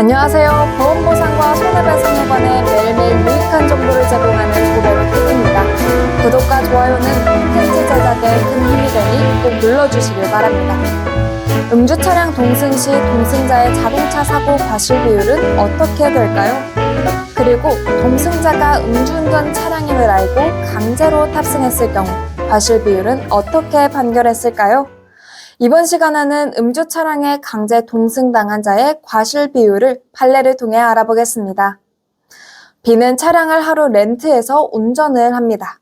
안녕하세요. 보험보상과 손해배상에 관해 매일매일 유익한 정보를 제공하는 고배로 TV입니다. 구독과 좋아요는 콘텐츠 제작에 큰 힘이 되니 꼭 눌러주시길 바랍니다. 음주 차량 동승 시 동승자의 자동차 사고 과실 비율은 어떻게 될까요? 그리고 동승자가 음주운전 차량임을 알고 강제로 탑승했을 경우 과실 비율은 어떻게 판결했을까요? 이번 시간에는 음주 차량에 강제 동승당한 자의 과실 비율을 판례를 통해 알아보겠습니다. B는 차량을 하루 렌트해서 운전을 합니다.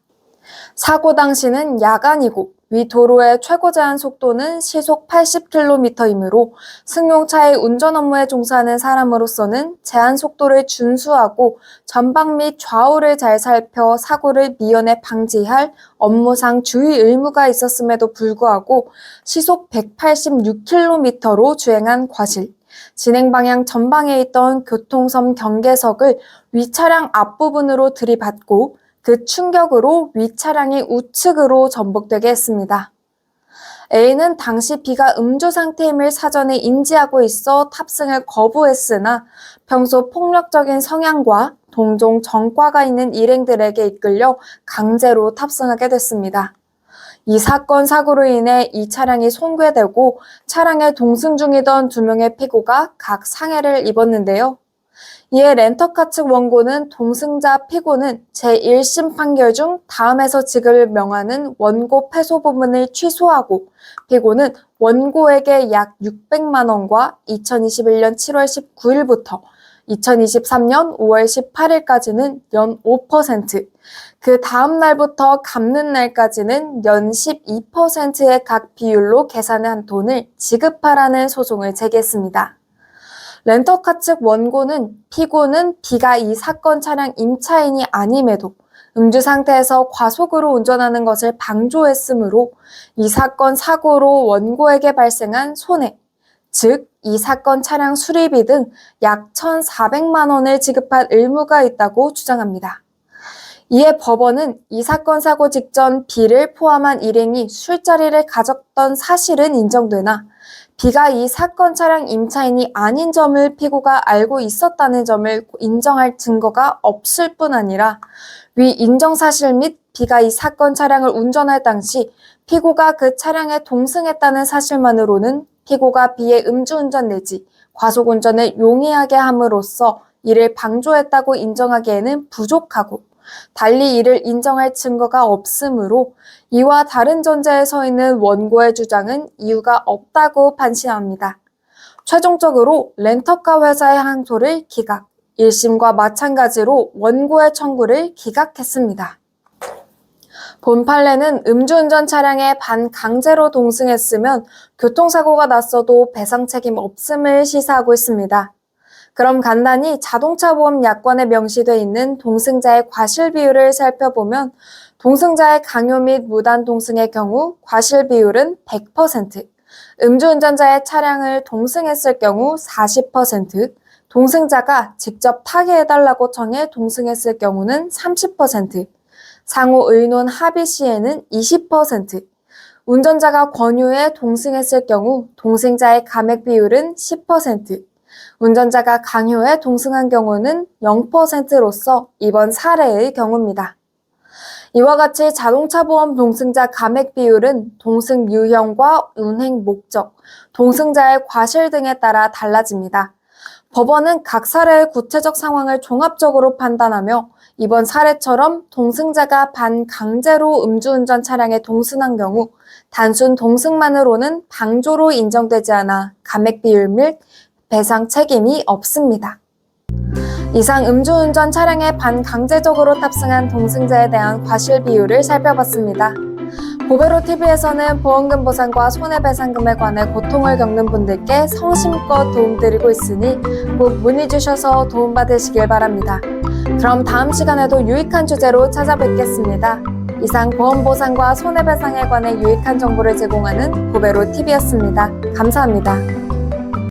사고 당시는 야간이고 위 도로의 최고 제한 속도는 시속 80km이므로 승용차의 운전 업무에 종사하는 사람으로서는 제한 속도를 준수하고 전방 및 좌우를 잘 살펴 사고를 미연에 방지할 업무상 주의 의무가 있었음에도 불구하고 시속 186km로 주행한 과실, 진행 방향 전방에 있던 교통섬 경계석을 위 차량 앞부분으로 들이받고 그 충격으로 위 차량이 우측으로 전복되게 했습니다. A는 당시 B가 음주 상태임을 사전에 인지하고 있어 탑승을 거부했으나 평소 폭력적인 성향과 동종 전과가 있는 일행들에게 이끌려 강제로 탑승하게 됐습니다. 이 사건 사고로 인해 이 차량이 손괴되고 차량에 동승 중이던 두 명의 피고가 각 상해를 입었는데요. 이에 렌터카 측 원고는 동승자 피고는 제1심 판결 중 다음에서 지급을 명하는 원고 패소 부분을 취소하고 피고는 원고에게 약 600만 원과 2021년 7월 19일부터 2023년 5월 18일까지는 연 5%, 그 다음 날부터 갚는 날까지는 연 12%의 각 비율로 계산한 돈을 지급하라는 소송을 제기했습니다. 렌터카 측 원고는 피고는 B가 이 사건 차량 임차인이 아님에도 음주 상태에서 과속으로 운전하는 것을 방조했으므로 이 사건 사고로 원고에게 발생한 손해, 즉, 이 사건 차량 수리비 등 약 1,400만 원을 지급할 의무가 있다고 주장합니다. 이에 법원은 이 사건 사고 직전 B를 포함한 일행이 술자리를 가졌던 사실은 인정되나 B가 이 사건 차량 임차인이 아닌 점을 피고가 알고 있었다는 점을 인정할 증거가 없을 뿐 아니라 위 인정 사실 및 B가 이 사건 차량을 운전할 당시 피고가 그 차량에 동승했다는 사실만으로는 피고가 B의 음주운전 내지 과속운전을 용이하게 함으로써 이를 방조했다고 인정하기에는 부족하고 달리 이를 인정할 증거가 없으므로 이와 다른 전제에 서 있는 원고의 주장은 이유가 없다고 판시합니다. 최종적으로 렌터카 회사의 항소를 기각, 1심과 마찬가지로 원고의 청구를 기각했습니다. 본 판례는 음주운전 차량에 반강제로 동승했으면 교통사고가 났어도 배상 책임 없음을 시사하고 있습니다. 그럼 간단히 자동차 보험 약관에 명시되어 있는 동승자의 과실 비율을 살펴보면 동승자의 강요 및 무단 동승의 경우 과실 비율은 100%, 음주운전자의 차량을 동승했을 경우 40%, 동승자가 직접 타개해달라고 청해 동승했을 경우는 30%, 상호 의논 합의 시에는 20%, 운전자가 권유해 동승했을 경우 동승자의 감액 비율은 10%, 운전자가 강요해 동승한 경우는 0%로서 이번 사례의 경우입니다. 이와 같이 자동차 보험 동승자 감액 비율은 동승 유형과 운행 목적, 동승자의 과실 등에 따라 달라집니다. 법원은 각 사례의 구체적 상황을 종합적으로 판단하며 이번 사례처럼 동승자가 반강제로 음주운전 차량에 동승한 경우 단순 동승만으로는 방조로 인정되지 않아 감액 비율 및 배상 책임이 없습니다. 이상 음주운전 차량에 반강제적으로 탑승한 동승자에 대한 과실 비율을 살펴봤습니다. 보베로 TV에서는 보험금 보상과 손해배상금에 관해 고통을 겪는 분들께 성심껏 도움드리고 있으니 꼭 문의 주셔서 도움받으시길 바랍니다. 그럼 다음 시간에도 유익한 주제로 찾아뵙겠습니다. 이상 보험 보상과 손해배상에 관해 유익한 정보를 제공하는 보베로 TV였습니다. 감사합니다.